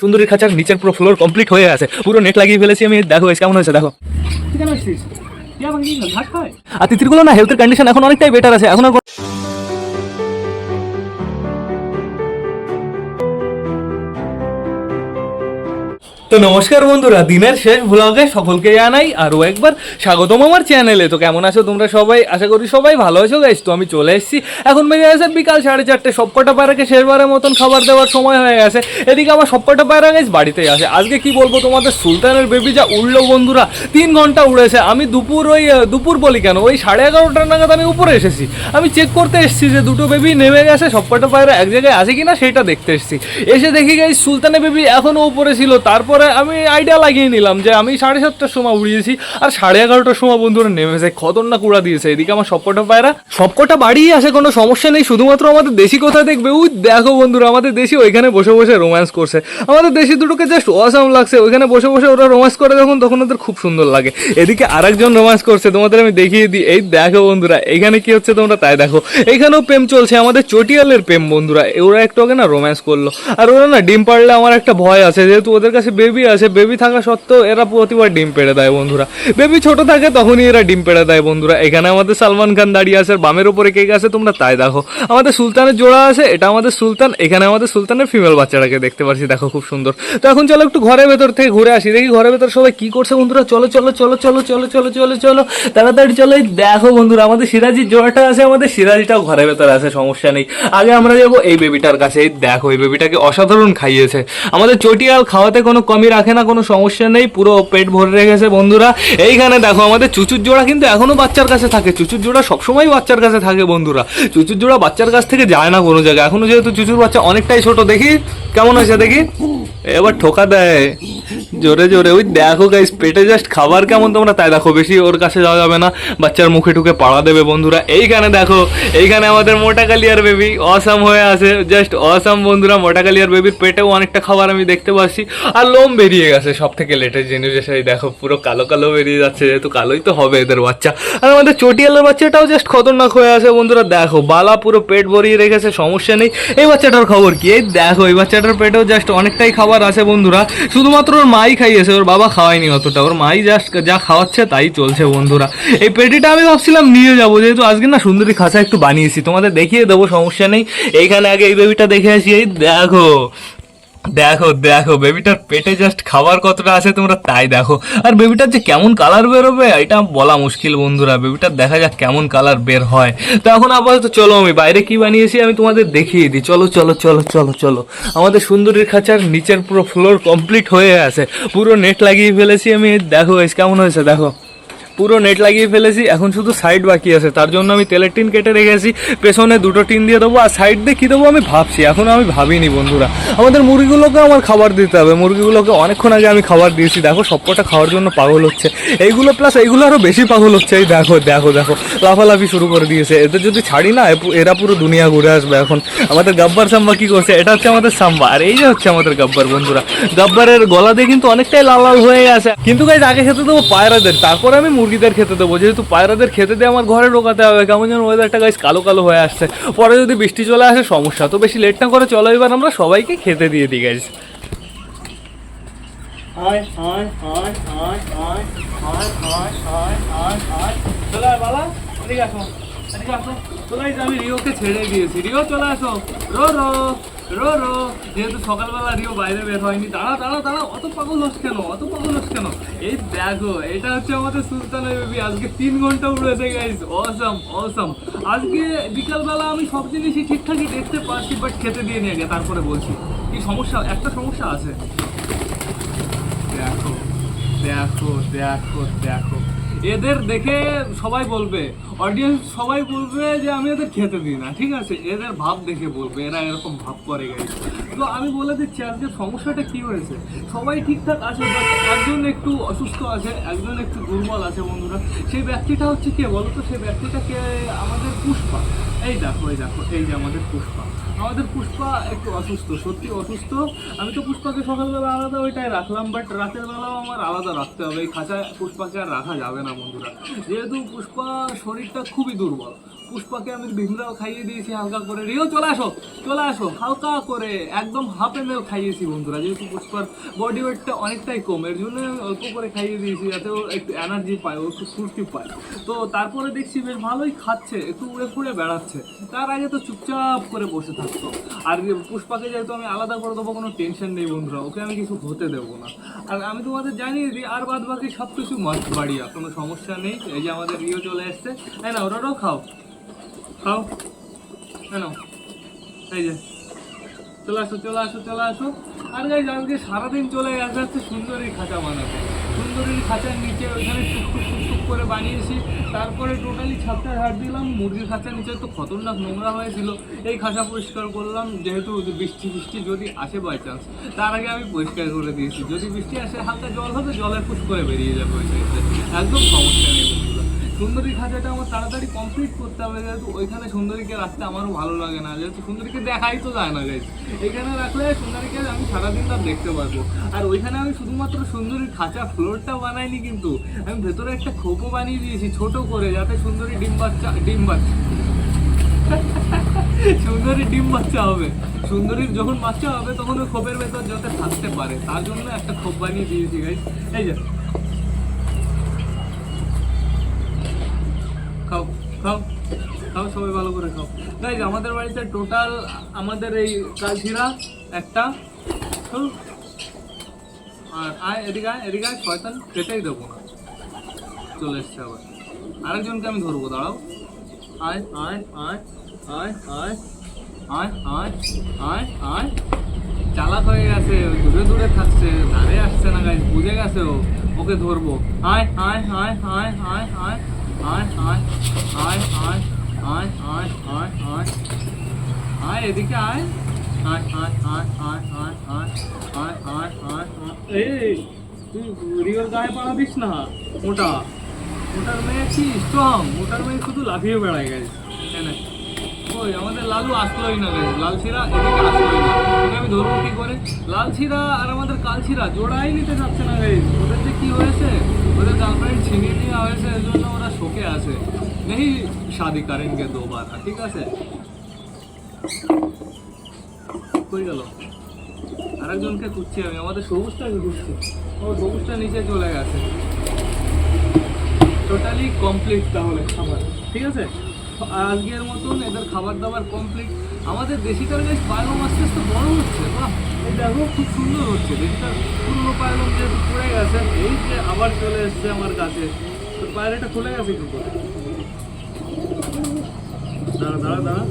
সুন্দরীর খাঁচার নিচের পুরো ফ্লোর কমপ্লিট হয়ে আছে। পুরো নেট লাগিয়ে ফেলেছি আমি। দেখো কেমন হয়েছে দেখো। আর তিতিরগুলো না হেলথের কন্ডিশন এখন অনেকটাই বেটার আছে। এখন আর তো নমস্কার বন্ধুরা, দিনের শেষ ভ্লগে সকলকে জানাই আরও একবার স্বাগতম আমার চ্যানেলে তো কেমন আছো তোমরা সবাই? আশা করি সবাই ভালো আছো গাইস তো আমি চলে এসেছি। এখন বেজে গেছে বিকাল সাড়ে চারটে, সবকটা পায়রাকে শেষবারের মতন খাবার দেওয়ার সময় হয়ে গেছে। এদিকে আমার সবকটা পায়রা গাইস বাড়িতেই আসে আজকে কি বলব তোমাদের? সুলতানের বেবি যা উড়লো বন্ধুরা, তিন ঘণ্টা উড়েছে। আমি দুপুর ওই দুপুর বলি কেন? ওই সাড়ে এগারোটার নাগাদ আমি উপরে এসেছি। আমি চেক করতে এসেছি যে দুটো বেবি নেমে গেছে, সবকটা পায়রা এক জায়গায় আছে কিনা সেটা দেখতে এসেছি। এসে দেখি গাই সুলতানের বেবি এখনও উপরে ছিল। তারপরে আমি আইডিয়া লাগিয়ে নিলাম যে আমি সাড়ে সাতটার সময় উড়িয়েছি আর সাড়ে এগারোটার সময় বন্ধুরা নেমেছে, খতরনাক উড়া দিয়েছে। এদিকে আমার সবকটা পায়রা সবকটা বাড়িই আসে কোনো সমস্যা নেই, শুধুমাত্র আমাদের দেশি কোথায় দেখবে? ওই দেখো বন্ধুরা, আমাদের দেশি ওইখানে বসে বসে রোম্যান্স করছে। আমাদের দেশি দুটোকে জাস্ট অসাম লাগছে। ওইখানে বসে বসে ওরা রোম্যান্স করে যখন, তখন ওদের খুব সুন্দর লাগে। এদিকে আরেকজন রোম্যান্স করছে, তোমাদের আমি দেখিয়ে দিই। এই দেখো বন্ধুরা, এখানে কি হচ্ছে তোমরা তাই দেখো। এখানেও প্রেম চলছে, আমাদের চটিয়ালের প্রেম বন্ধুরা। ওরা একটু আগে না রোম্যান্স করল। আর ওরা না ডিম পাড়লে আমার একটা ভয় আছে, যেহেতু ওদের কাছে বেবি আছে বেবি থাকা সত্ত্বেও এরা প্রতিবার ডিম পেড়ে দেয় বন্ধুরা। বেবি ছোট থাকে তখনই এরা ডিম পেড়ে দেয় বন্ধুরা। এখানে আমাদের সালমান খান দাঁড়িয়ে আছে বামের ওপরে কে আছে তোমরা তাই দেখো। আমাদের সুলতানের জোড়া আছে, এটা আমাদের সুলতান, এখানে আমাদের সুলতানের ফিমেল বাচ্চাটাকে দেখতে পাচ্ছি, দেখো খুব সুন্দর। তো এখন চলো একটু ঘরের ভেতর থেকে ঘুরে আসি, দেখি ঘরের ভেতর সবাই কি করছে বন্ধুরা। চলো চলো চলো চলো চলো চলো চলো চলো, তাড়াতাড়ি চলো দেখো বন্ধুরা, আমাদের সিরাজির জোড়াটা আছে, আমাদের সিরাজিটাও ঘরের ভেতর আছে, সমস্যা নেই। আগে আমরা যাব এই বেবিটার কাছে দেখো, এই বেবিটাকে অসাধারণ খাইয়েছে। আমাদের চটিয়াল খাওয়াতে কোনো কমি রাখে না, কোনো সমস্যা নেই, পুরো পেট ভরে রেখেছে বন্ধুরা। এইখানে দেখো, আমাদের চুচুর জোড়া কিন্তু এখনও বাচ্চার কাছে থাকে। চুচুর জোড়া সবসময় বাচ্চার কাছে থাকে বন্ধুরা। চুচুর জোড়া বাচ্চার কাছ থেকে যায় না কোনো জায়গায়। এখনও যেহেতু চুচুর বাচ্চা অনেকটাই ছোট, দেখি? কেমন হয়েছে দেখি? এবার ঠোকা দেয়। জোরে জোরে। ওই দেখো গাইস পেটে জাস্ট খাবার কেমন তোমরা, তাই দেখো, বেশি ওর কাছে যাওয়া যাবে না। বাচ্চার মুখে টুকে পাড়া দেবে বন্ধুরা। এইখানে দেখো, এইখানে আমাদের মোটা কালিয়ার বেবি অসাম হয়ে আছে। জাস্ট অসাম বন্ধুরা মোটা কালিয়ার বেবির পেটেও অনেকটা খাবার আমি দেখতে পাচ্ছি। আর লোম বেরিয়ে গেছে সব থেকে লেটেস্ট জিনিস এসে দেখো, পুরো কালো কালো বেরিয়ে যাচ্ছে, যেহেতু কালোই তো হবে এদের বাচ্চা। আর আমাদের চটিয়ালের বাচ্চাটাও জাস্ট খতরনাক হয়ে আছে বন্ধুরা। দেখো, বালা পুরো পেট ভরিয়ে রেখেছে, সমস্যা নেই। এই বাচ্চাটার খবর কি? এই দেখো, এই বাচ্চাটার পেটেও জাস্ট অনেকটাই খাবার আছে বন্ধুরা। শুধুমাত্র ওর মাই খাইয়েছে, ওর বাবা খাওয়ায়নি অতটা। ওর মাই জাস্ট যা খাওয়াচ্ছে তাই চলছে বন্ধুরা। এই পেটিটা আমি ভাবছিলাম নিয়ে যাব, যেহেতু আজকে না সুন্দরী খাঁচা একটু বানিয়েছি। তোমাদের দেখিয়ে দেবো, সমস্যা নেই। এইখানে আগে এই বেবিটা দেখে আসি। এই দেখো দেখো দেখো বেবিটার পেটে জাস্ট খাবার কতটা আছে তোমরা তাই দেখো। আর বেবিটার যে কেমন কালার বেরোবে, এটা বলা মুশকিল বন্ধুরা। বেবিটার দেখা যাক কেমন কালার বের হয়। তো এখন আপাতত চলো আমি বাইরে কি বানিয়েছি আমি তোমাদের দেখিয়ে দিই। চলো চলো চলো চলো চলো। আমাদের সুন্দরীর খাঁচার নিচের পুরো ফ্লোর কমপ্লিট হয়ে আছে। পুরো নেট লাগিয়ে ফেলেছি আমি। দেখো কেমন হয়েছে? দেখো। পুরো নেট লাগিয়ে ফেলেছি, এখন শুধু সাইড বাকি আছে। তার জন্য আমি তেলের টিন কেটে রেখেছি পেছনে দুটো টিন দিয়ে দেবো, আর সাইড দিয়ে কী দেবো আমি ভাবছি এখনও আমি ভাবিনি বন্ধুরা। আমাদের মুরগিগুলোকে আমার খাবার দিতে হবে। মুরগিগুলোকে অনেকক্ষণ আগে আমি খাবার দিয়েছি। দেখো, সবকটা খাওয়ার জন্য পাগল হচ্ছে। এইগুলো প্লাস এইগুলো আরও বেশি পাগল হচ্ছে। এই দেখো দেখো দেখো, লাফালাফি শুরু করে দিয়েছে। এদের যদি ছাড়ি না এরা পুরো দুনিয়া ঘুরে আসবে এখন। আমাদের গাব্বার সাম্বা কি করছে? এটা হচ্ছে আমাদের সাম্বা, আর এই যে হচ্ছে আমাদের গাব্বার বন্ধুরা। গাব্বারের গলা দিয়ে কিন্তু অনেকটাই লাল লাল হয়ে আছে কিন্তু গাইজ আগে খেতে দেবো পায়রাদের। তারপরে আমি মুরগিদের খেতে দেবো। যেহেতু পায়রাদের খেতে দিয়ে আমার ঘরে ঢোকাতে হবে, কেমন যেন ওয়েদারটা গাছ কালো কালো হয়ে আসছে। পরে যদি বৃষ্টি চলে আসে, সমস্যা। তো বেশি লেট না করে চলো, এবার আমরা সবাইকে খেতে দিয়ে দিই চলে আমি রিওকে ছেড়ে দিয়েছি। রিও, চলে আসো। রো রো। রো রো, যেহেতু সকালবেলা রিও বাইরে বের হয়নি, দাঁড়া দাঁড়া দাঁড়া, অত পাগল হস কেন, অত পাগল হস কেন? এই দেখো, এটা হচ্ছে আমাদের সুলতানের বেবি, আজকে তিন ঘণ্টা উড়েছে গাইস অসাম অসাম আজকে বিকালবেলা আমি সব জিনিসই ঠিকঠাকই দেখতে পাচ্ছি বাট খেতে দিয়ে নিয়ে গে তারপরে বলছি। কি সমস্যা? একটা সমস্যা আছে। দেখো দেখো দেখো দেখো। এদের দেখে সবাই বলবে অডিয়েন্স সবাই বলবে যে আমি এদের খেতে দিই না, ঠিক আছে? এদের ভাব দেখে বলবে, এরা এরকম ভাব করে গেছে তো আমি বলে দিচ্ছি, আজকে সমস্যাটা কি হয়েছে? সবাই ঠিকঠাক আছে একজন একটু অসুস্থ আছে, একজন একটু দুর্বল আছে বন্ধুরা। সেই ব্যক্তিটা হচ্ছে কে বলো তো সেই ব্যক্তিটা কে আমাদের পুষ্পা। এই দেখো এই দেখো, এই যে আমাদের পুষ্পা। আমাদের পুষ্পা একটু অসুস্থ, সত্যি অসুস্থ। আমি তো পুষ্পাকে সকালবেলা আলাদা ওইটাই রাখলাম বাট রাতের বেলাও আমার আলাদা রাখতে হবে। এই খাঁচায় পুষ্পাকে আর রাখা যাবে না, বন্ধুরা। যেহেতু পুষ্পা শরীরটা খুবই দুর্বল পুষ্পাকে আমি ভিমরাও খাইয়ে দিয়েছি, হালকা করে। রিও, চলে আসো চলে আসো, হালকা করে, একদম হাফ এম এল খাইয়েছি বন্ধুরা। যেহেতু পুষ্পার বডি ওয়েটটা অনেকটাই কম, এর জন্য অল্প করে খাইয়ে দিয়েছি যাতে ও একটু এনার্জি পায়, ও একটু ফুর্তি পায়। তো তারপরে দেখছি বেশ ভালোই খাচ্ছে, একটু উড়ে ফুড়ে বেড়াচ্ছে। তার আগে তো চুপচাপ করে বসে থাকতো। আর পুষ্পাকে যেহেতু আমি আলাদা করে দেবো, কোনো টেনশন নেই বন্ধুরা, ওকে আমি কিছু হতে দেবো না। আর আমি তোমাদের জানিয়ে দিই, আর বাদ বাকি সব কিছু মাস্ট বাড়িয়া কোনো সমস্যা নেই। এই যে আমাদের রিও চলে এসছে। হ্যাঁ না ওরাও খাও। খাও নাও। এই যে, চলে আসো চলে আসো চলে আসো। আর গাইজ আজকে সারাদিন চলে গেছে হচ্ছে সুন্দরী খাঁচা বানাতে। সুন্দরীর খাঁচার নিচে ওইখানে টুকটুক টুকটুক করে বানিয়েছি। তারপরে টোটালি ছাদটা ঝাড় দিলাম, মুরগির খাঁচার নিচে তো খতরনাক নোংরা হয়েছিল। এই খাঁচা পরিষ্কার করলাম, যেহেতু বৃষ্টি বৃষ্টি যদি আসে বাই চান্স তার আগে আমি পরিষ্কার করে দিয়েছি। যদি বৃষ্টি আসে, হালকা জল হবে, জলের ফুস করে বেরিয়ে যাবে ওই একদম সমস্যা নেই। সুন্দরী খাঁচাটা আমার তাড়াতাড়ি কমপ্লিট করতে হবে, যেহেতু ওইখানে সুন্দরীকে রাখতে আমারও ভালো লাগে না, যেহেতু সুন্দরীকে দেখাই তো যায় না গাইজ এখানে রাখলে সুন্দরীকে আমি সারাদিন তার দেখতে পারব। আর ওইখানে আমি শুধুমাত্র সুন্দরীর খাঁচা ফ্লোরটা বানাইনি কিন্তু, আমি ভেতরে একটা খোপও বানিয়ে দিয়েছি ছোট করে, যাতে সুন্দরী ডিম বাচ্চা ডিম বাচ্চা, সুন্দরী ডিম বাচ্চা হবে। সুন্দরীর যখন বাচ্চা হবে, তখন ওই খোপের ভেতর যাতে থাকতে পারে, তার জন্য একটা খোপ বানিয়ে দিয়েছি গাইজ এই যে খাও খাও সবাই ভালো করে খাও গাইজ আমাদের বাড়িতে টোটাল আমাদের এই কালচিরা একটা। আর আয় এদিকে আয় এদিকে আয় খেতেই দেবো না চলে এসছে আবার আরেকজনকে আমি ধরবো দাঁড়াও আয় আয় আয় আয় আয় আয় আয় আয় আয় চালাক হয়ে গেছে দূরে দূরে থাকছে ধারে আসছে না গাইজ বুঝে গেছে ও ওকে ধরবো আয় আয় আয় আয় আয় আয় আয় আয় আয় আয় আয় আয় আয় আয় আয় এদিকে আয় আয় আয় আয় আয় আয় আয় আয় আয় আয় এই তুই রিওর গায়ে পাড়া দিস না মোটা মোটার মেয়ে কি স্ট্রং মোটার মেয়ে শুধু লাফিয়ে বেড়ায় গেছে হ্যাঁ ওই আমাদের লালু আসলোই না গেছে লাল ছিরা এদিকে আসলোই না আমি ধরবো কি করে লাল ছিরা আর আমাদের কাল ছিরা জোড়াই নিতে যাচ্ছে না গাইজ ওদের যে কি হয়েছে ওদের গার্লফ্রেন্ড ছিনিয়ে নেওয়া হয়েছে এর জন্য ওরা শোকে আছে। নেই শাদি করেনগে দোবার ঠিক আছে? কই গেল? আরেকজনকে খুঁজছি আমি, আমাদের সবুজটাকে খুঁজছি। ও সবুজটা নিচে চলে গেছে। টোটালি কমপ্লিট তাহলে খাবার, ঠিক আছে? আজকের মতন এদের খাবার দাবার কমপ্লিট আমাদের দেশিটার বেশ পায়লম আস্তে আস্তে বড় হচ্ছে, বাহ। এই দেখো, খুব সুন্দর হচ্ছে। দেশিটার পুরনো পায়লম যেহেতু পড়ে গেছে, এই যে আবার চলে এসছে আমার কাছে। তো পায়রাটা খুলে গেছে কি করে দাঁড়া দাঁড়া দাঁড়া।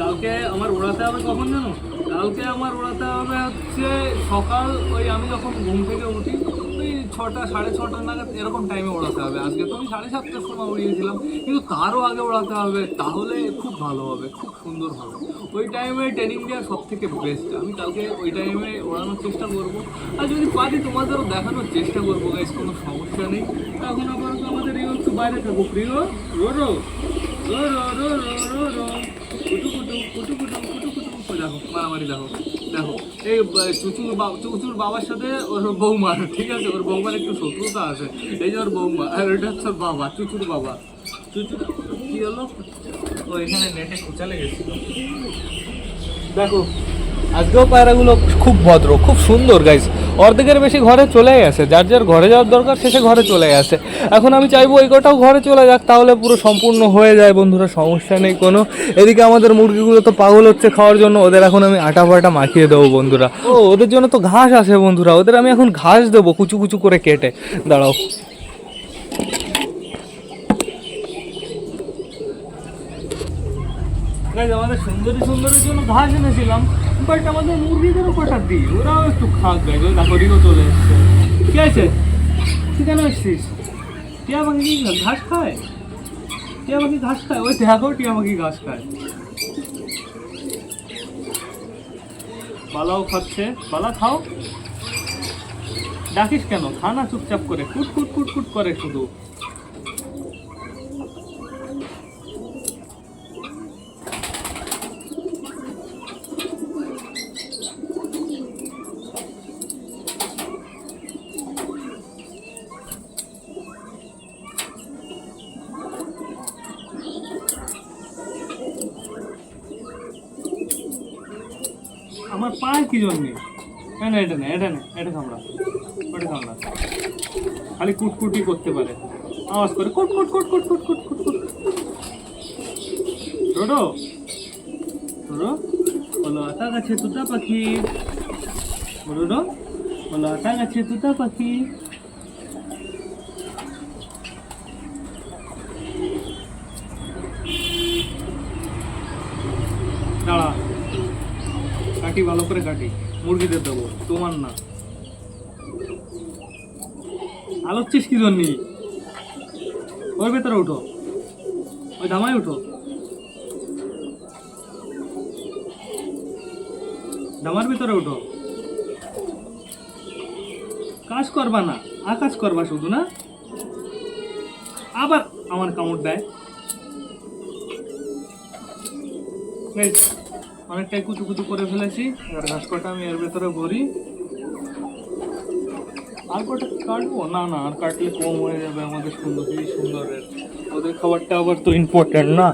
কালকে আমার ওড়াতে হবে কখন জানো? কালকে আমার ওড়াতে হবে হচ্ছে সকাল, ওই আমি যখন ঘুম থেকে উঠি ছটা, সাড়ে ছটা নাগাদ এরকম টাইমে ওড়াতে হবে। আজকে তো আমি সাড়ে সাতটার সময় উড়িয়েছিলাম, কিন্তু তারও আগে ওড়াতে হবে, তাহলে খুব ভালো হবে, খুব সুন্দর হবে। ওই টাইমে ট্রেনিং দেওয়া সব থেকে বেস্ট আমি কালকে ওই টাইমে ওড়ানোর চেষ্টা করব। আর যদি পারি তোমাদেরও দেখানোর চেষ্টা করব গাইজ কোনো সমস্যা নেই। এখন আপাতত আমাদের এই একটু বাইরে থাকব প্রিয় রো রো রো রো রো রো রো কুটু কুটু কুটু কুটু কুটু কুটু দেখো মারামারি দেখো দেখো এই চুচুর বা- চুচুর বাবার সাথে ওর বৌমার ঠিক আছে? ওর বৌমার একটু শত্রুতা আছে। এই যে ওর বৌমা আর ওইটা হচ্ছে ওর বাবা চুচুর বাবা। চুচুর কি হলো? ও এখানে নেটে খুঁচালে গেছিল দেখো আজকেও পায়রাগুলো খুব ভদ্র, খুব সুন্দর গাইজ অর্ধেকের বেশি ঘরে চলে গেছে যার যার ঘরে যাওয়ার দরকার শেষে ঘরে চলে গেছে এখন আমি চাইব এই কটাও ঘরে চলে যাক, তাহলে পুরো সম্পূর্ণ হয়ে যায়, বন্ধুরা, সমস্যা নেই কোনো। এদিকে আমাদের মুরগিগুলো তো পাগল হচ্ছে খাওয়ার জন্য, ওদের এখন আমি আটা ফাটা মাখিয়ে দেবো, বন্ধুরা। ও, ওদের জন্য তো ঘাস আছে, বন্ধুরা। ওদের আমি এখন ঘাস দেবো, কুচু কুচু করে কেটে। দাঁড়াও। গাইজ আমাদের সুন্দরী সুন্দরীর জন্য ঘাস এনেছিলাম বাট আমাদের মুরগিদেরও কটা দিই? ওরাও একটু খাক গাইজ ওই দেখো রিও চলে এসছে। কি আছে তুই কেন এসছিস? টিয়া পাখি কি ঘাস খায়? টিয়া পাখি ঘাস খায়? ওই দেখো টিয়া পাখি ঘাস খায়। পালাও খাচ্ছে। পালা, খাও। ডাকিস কেন? খা না চুপচাপ করে। কুট কুট কুট কুট করে শুধু। পায় কি জন্যে? না না, এটা না এটা না, এটা কামড়া ওটা কামড়া খালি কুটকুটি করতে পারে। আওয়াজ করে, কুট কুট কুট কুট কুট কুট কুট কুট। রোডো? রোডো? বলো আতা গাছে তুতা পাখি। রোডো? বলো আতা গাছে তুতা পাখি দাঁড়া কাটি ভালো করে কাটি মুরগিদের দেবো, তোমার না। আলোচ্ছিস কি জন্যি? ওর ভেতরে উঠো। ওই ধামায় উঠো। ধামার ভিতরে উঠো। কাজ করবা না আকাশ করবা শুধু না? আবার আমার কামড় দেয়। অনেকটাই কুচু কুচু করে ফেলেছি। এবার ঘাস কটা আমি এর ভেতরে ভরি। আর কটা কাটবো? না না, আর কাটলে কম হয়ে যাবে আমাদের সুন্দর কি সুন্দরের। ওদের খাবারটা আবার তো ইম্পর্টেন্ট না।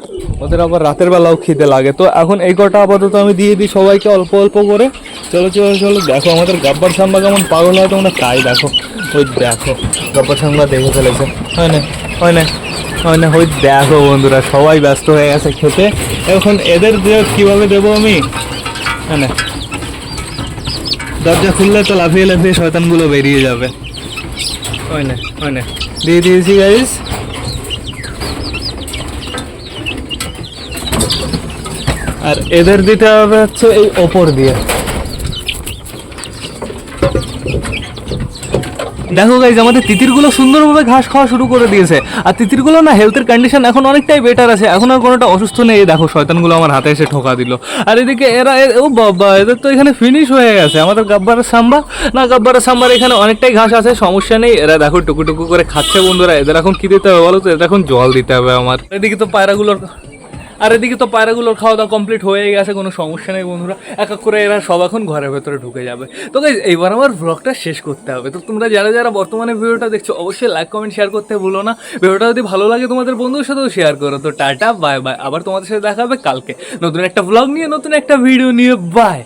ওদের আবার রাতের বেলাও খিদে লাগে। তো এখন এই কটা আপাতত আমি দিয়ে দিই সবাইকে অল্প অল্প করে। চলো চলো চলো, দেখো আমাদের গাব্বার সাম্বা কেমন পাগল হয় তোমরা তাই দেখো। ওই দেখো, গাব্বার সাম্বা দেখে ফেলেছে। হয় না হয় না হয় না ওই দেখো বন্ধুরা, সবাই ব্যস্ত হয়ে গেছে খেতে। এখন এদের দিয়ে কীভাবে দেবো আমি? হ্যাঁ না। দরজা খুললে তো লাফিয়ে লাফিয়ে শয়তানগুলো বেরিয়ে যাবে। হয় না হয় না। দিয়ে দিয়েছি গাইস আর এদের দিতে হবে হচ্ছে এই ওপর দিয়ে। দেখো গাইজ আমাদের তিতিরগুলো সুন্দরভাবে ঘাস খাওয়া শুরু করে দিয়েছে। আর তিতিরগুলো না হেলথের কন্ডিশন এখন অনেকটাই বেটার আছে। এখন আর কোনোটা অসুস্থ নেই। দেখো, শয়তানগুলো আমার হাতে এসে ঠোকা দিল। আর এদিকে এরা ও বাবা, এদের তো এখানে ফিনিশ হয়ে গেছে। আমাদের গাব্বারের সাম্বা? না গাব্বার সাম্বার এখানে অনেকটাই ঘাস আছে, সমস্যা নেই। এরা দেখো, টুকু টুকু করে খাচ্ছে বন্ধুরা। এদের এখন কি দিতে হবে বলো তো? এদের এখন জল দিতে হবে আমার। এদিকে তো পায়রাগুলোর আর এদিকে তো পায়রাগুলোর খাওয়া দাওয়া কমপ্লিট হয়ে গেছে, কোনো সমস্যা নেই বন্ধুরা। এক এক করে এরা সব এখন ঘরের ভেতরে ঢুকে যাবে। তো গাইজ এইবার আমার ব্লগটা শেষ করতে হবে। তো তোমরা যারা যারা বর্তমানে ভিডিওটা দেখছ, অবশ্যই লাইক কমেন্ট শেয়ার করতে ভুলো না। ভিডিওটা যদি ভালো লাগে তোমাদের বন্ধুর সাথেও শেয়ার করো। তো টাটা বাই বাই আবার তোমাদের সাথে দেখা হবে কালকে। নতুন একটা ব্লগ নিয়ে, নতুন একটা ভিডিও নিয়ে বাই